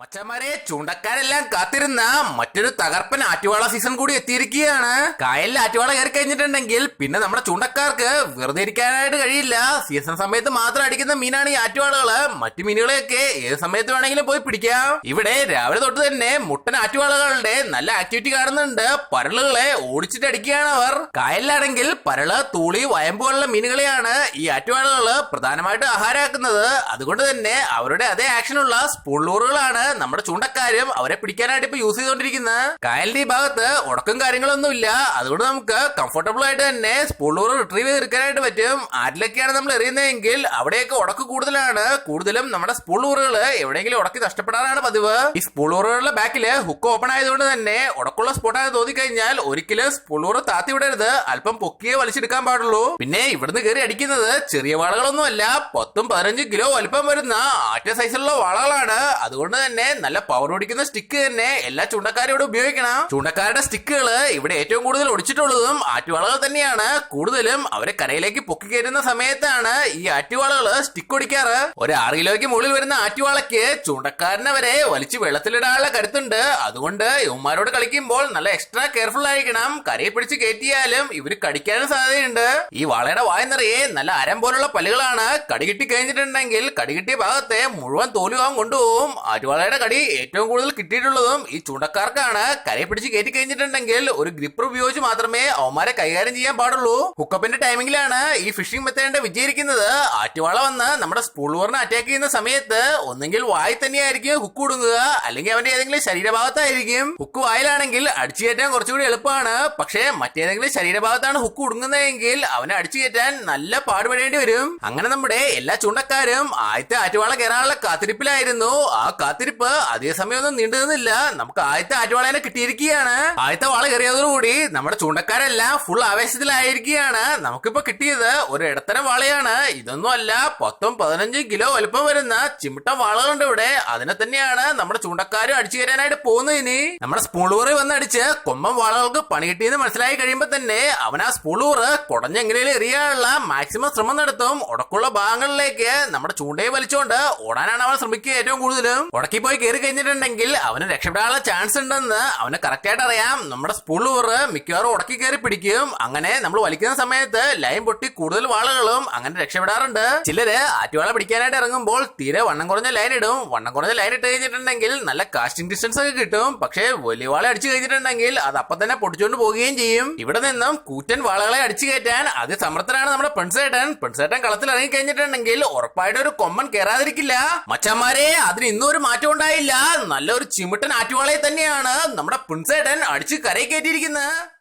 മച്ചന്മാരെ ചൂണ്ടക്കാരെല്ലാം കാത്തിരുന്ന മറ്റൊരു തകർപ്പൻ ആറ്റുവാള സീസൺ കൂടി എത്തിയിരിക്കുകയാണ്. കായലിൽ ആറ്റുവാള കയറി കഴിഞ്ഞിട്ടുണ്ടെങ്കിൽ പിന്നെ നമ്മുടെ ചൂണ്ടക്കാർക്ക് വെറുതെ ഇരിക്കാനായിട്ട് കഴിയില്ല. സീസൺ സമയത്ത് മാത്രം അടിക്കുന്ന മീനാണ് ഈ ആറ്റുവാളകൾ. മറ്റു മീനുകളെയൊക്കെ ഏത് സമയത്ത് വേണമെങ്കിലും പോയി പിടിക്കാം. ഇവിടെ രാവിലെ തൊട്ട് തന്നെ മുട്ടൻ ആറ്റുവാളകളുടെ നല്ല ആക്ടിവിറ്റി കാണുന്നുണ്ട്. പരളുകളെ ഓടിച്ചിട്ട് അടിക്കുകയാണ് അവർ. കായലിലാണെങ്കിൽ പരൾ തൂളി വയമ്പ് പോലുള്ള മീനുകളെയാണ് ഈ ആറ്റുവാളകൾ പ്രധാനമായിട്ട് ആഹാരമാക്കുന്നത്. അതുകൊണ്ട് തന്നെ അവരുടെ അതേ ആക്ഷനുള്ള സ്പൂൺ ലൂറുകളാണ് നമ്മുടെ ചൂണ്ടക്കാരും അവരെ പിടിക്കാനായിട്ട് ഇപ്പൊ യൂസ് ചെയ്തുകൊണ്ടിരിക്കുന്നത് കായലിന്റെ ഈ ഭാഗത്ത് ഉടക്കം കാര്യങ്ങളൊന്നും ഇല്ല അതുകൊണ്ട് നമുക്ക് കംഫർട്ടബിൾ ആയിട്ട് തന്നെ സ്പൂൺ റിട്രീവ് ചെയ്തെടുക്കാനായിട്ട് പറ്റും. ആറ്റിലൊക്കെയാണ് നമ്മൾ എറിയുന്നതെങ്കിൽ അവിടെയൊക്കെ ഉടക്ക് കൂടുതലാണ്. കൂടുതലും നമ്മുടെ സ്പൂൾ ലൂറുകൾ എവിടെയെങ്കിലും ഉടക്കി നഷ്ടപ്പെടാറാണ് പതിവ്. ഈ സ്പൂൾ ലൂറുകളുടെ ബാക്കിൽ ഹുക്ക് ഓപ്പൺ ആയതുകൊണ്ട് തന്നെ ഉടക്കുള്ള സ്പോട്ടായി തോന്നി കഴിഞ്ഞാൽ ഒരിക്കലും സ്പൂൾ ലൂറ് താത്തി വിടരുത്. അല്പം പൊക്കിയേ വലിച്ചെടുക്കാൻ പാടുള്ളൂ. പിന്നെ ഇവിടുന്ന് കയറി അടിക്കുന്നത് ചെറിയ വാളകളൊന്നും അല്ല പത്തും പതിനഞ്ചും കിലോ വലിപ്പം വരുന്ന ആറ്റ സൈസിലുള്ള വാളകളാണ്. അതുകൊണ്ട് തന്നെ നല്ല പവർ ഓടിക്കുന്ന സ്റ്റിക്ക് തന്നെ എല്ലാ ചൂണ്ടക്കാരും ഉപയോഗിക്കണം. ചൂണ്ടക്കാരുടെ സ്റ്റിക്കുകൾ ഇവിടെ ഏറ്റവും കൂടുതൽ ഒടിച്ചിട്ടുള്ളതും ആറ്റുവാളകൾ തന്നെയാണ്. കൂടുതലും അവരെ കരയിലേക്ക് പൊക്കി കയറ്റുന്ന സമയത്താണ് ഈ ആറ്റുവാളകൾ സ്റ്റിക്ക് ഒടിക്കാറ്. ഒരു ആറ് കിലോയ്ക്ക് മുകളിൽ വരുന്ന ആറ്റുവാളയ്ക്ക് ചൂണ്ടക്കാരനെ വരെ വലിച്ച് വെള്ളത്തിലിടാനുള്ള കരുത്തുണ്ട്. അതുകൊണ്ട് ഇവന്മാരോട് കളിക്കുമ്പോൾ നല്ല എക്സ്ട്രാ കെയർഫുൾ ആയിരിക്കണം. കരയെ പിടിച്ച് കയറ്റിയാലും ഇവർ കടിക്കാനും സാധ്യതയുണ്ട്. ഈ വാളയുടെ വായ നിറയെ നല്ല അരം പോലുള്ള പല്ലുകളാണ് കടികിട്ടി കഴിഞ്ഞിട്ടുണ്ടെങ്കിൽ കടികിട്ടിയ ഭാഗത്തെ മുഴുവൻ തോലുവാൻ കൊണ്ടുപോകും. ആറ്റുവാളയുടെ കടി ഏറ്റവും കൂടുതൽ കിട്ടിയിട്ടുള്ളതും ഈ ചൂണ്ടക്കാർക്കാണ്. കരയെ പിടിച്ച് കയറ്റി കഴിഞ്ഞിട്ടുണ്ടെങ്കിൽ ഒരു ഗ്രിപ്പർ ഉപയോഗിച്ച് മാത്രമേ അവന്മാരെ കൈകാര്യം ചെയ്യാൻ പാടുള്ളൂ. ഹുക്കപ്പിന്റെ ടൈമിംഗിലാണ് ഈ ഫിഷിംഗ് മെത്തേഡ് വിജയിക്കുന്നത് ആറ്റുവാള വന്ന് നമ്മുടെ സ്പൂൾ വറിനെ അറ്റാക്ക് ചെയ്യുന്ന സമയത്ത് ഒന്നെങ്കിൽ വായി തന്നെയായിരിക്കും ഹുക്ക് കൊടുങ്ങുക അല്ലെങ്കിൽ അവന്റെ ഏതെങ്കിലും ശരീരഭാഗത്തായിരിക്കും. ഹുക്ക് വായിലാണെങ്കിൽ അടിച്ചു കയറ്റാൻ കുറച്ചുകൂടി എളുപ്പമാണ്. പക്ഷേ മറ്റേതെങ്കിലും ശരീരഭാഗത്താണ് ഹുക്ക് കൊടുങ്ങുന്നതെങ്കിൽ അവനെ അടിച്ചു കയറ്റാൻ നല്ല പാടുപെടേണ്ടി വരും. അങ്ങനെ നമ്മുടെ എല്ലാ ചൂണ്ടക്കാരും ആദ്യത്തെ ആറ്റുവാള കയറാനുള്ള കാത്തിരിപ്പിലായിരുന്നു. ആ കാത്തിരിപ്പ് അതേ സമയമൊന്നും നീണ്ടു നിന്നില്ല. നമുക്ക് ആദ്യത്തെ ആറ്റുവാളേനെ കിട്ടിയിരിക്കുകയാണ്. ആദ്യത്തെ വാള കയറിയതോടുകൂടി നമ്മുടെ ചൂണ്ടക്കാരെല്ലാം ഫുൾ ആവേശത്തിലായിരിക്കുകയാണ്. നമുക്കിപ്പോ കിട്ടിയത് ഒരു ഇടത്തരം വാളയാണ്. ഇതൊന്നും അല്ല പത്തും പതിനഞ്ചും കിലോ വലുപ്പം വരുന്ന ചിമിട്ട വാളകളുണ്ട് ഇവിടെ. അതിനെ തന്നെയാണ് നമ്മുടെ ചൂണ്ടക്കാരും അടിച്ചു കയറാനായിട്ട് പോകുന്നത് ഇനി. നമ്മുടെ സ്പൂളൂറ് വന്നടിച്ച് കൊമ്പം വാളകൾക്ക് പണി കിട്ടിയെന്ന് മനസ്സിലായി കഴിയുമ്പോൾ തന്നെ അവൻ ആ സ്പൂളൂറ് കുടഞ്ഞെങ്ങനെയും എറിയാനുള്ള മാക്സിമം ശ്രമം നടത്തും. ഉടക്കുള്ള ഭാഗങ്ങളിലേക്ക് നമ്മുടെ ചൂണ്ടയെ വലിച്ചുകൊണ്ട് ഓടാനാണ് അവൻ ശ്രമിക്കുക ഏറ്റവും കൂടുതലും. ഉടക്കി പോയി കയറി കഴിഞ്ഞിട്ടുണ്ടെങ്കിൽ അവന് രക്ഷപ്പെടാനുള്ള ചാൻസ് ഉണ്ടെന്ന് അവന് കറക്റ്റ് ആയിട്ട് അറിയാം. നമ്മുടെ സ്പൂൾ സ്പൂളൂറ് മിക്കവാറും ഉടക്കി കയറി പിടിക്കും. അങ്ങനെ നമ്മൾ വലിക്കുന്ന സമയത്ത് ലൈൻ പൊട്ടി കൂടുതൽ വാളുകളും അങ്ങനെ രക്ഷപ്പെടാറുണ്ട്. ചിലര് ആറ്റുവാള പിടിക്കാനായിട്ട് ഇറങ്ങുമ്പോൾ തീരെ വണ്ണം കുറഞ്ഞ ലൈൻ ഇടും. വണ്ണം കുറഞ്ഞ ലൈൻ ഇട്ട് കഴിഞ്ഞിട്ടുണ്ടെങ്കിൽ നല്ല കാസ്റ്റിംഗ് ഡിസ്റ്റൻസ് ഒക്കെ കിട്ടും. പക്ഷേ വലിയ വാള അടിച്ചു കഴിഞ്ഞിട്ടുണ്ടെങ്കിൽ അത് അപ്പൊ തന്നെ പൊടിച്ചുകൊണ്ട് പോവുകയും ചെയ്യും. ഇവിടെ നിന്നും കൂറ്റൻ വാളകളെ അടിച്ചു കയറ്റാൻ അത് സമർത്ഥനാണ് നമ്മുടെ പെൺസേട്ടൻ. പെൺസേട്ടൻ കളത്തിൽ ഇറങ്ങി കഴിഞ്ഞിട്ടുണ്ടെങ്കിൽ ഉറപ്പായിട്ട് ഒരു കൊമ്മൻ കയറാതിരിക്കില്ല മച്ചന്മാരെ അതിന് ഇന്നും ഒരു മാറ്റം ഉണ്ടായില്ല നല്ലൊരു ചിമിട്ടൻ ആറ്റുവാളയെ തന്നെയാണ്. നമ്മുടെ പെൺസേട്ടൻ അടിച്ച് കരയിൽ കയറ്റിയിരിക്കുന്നത്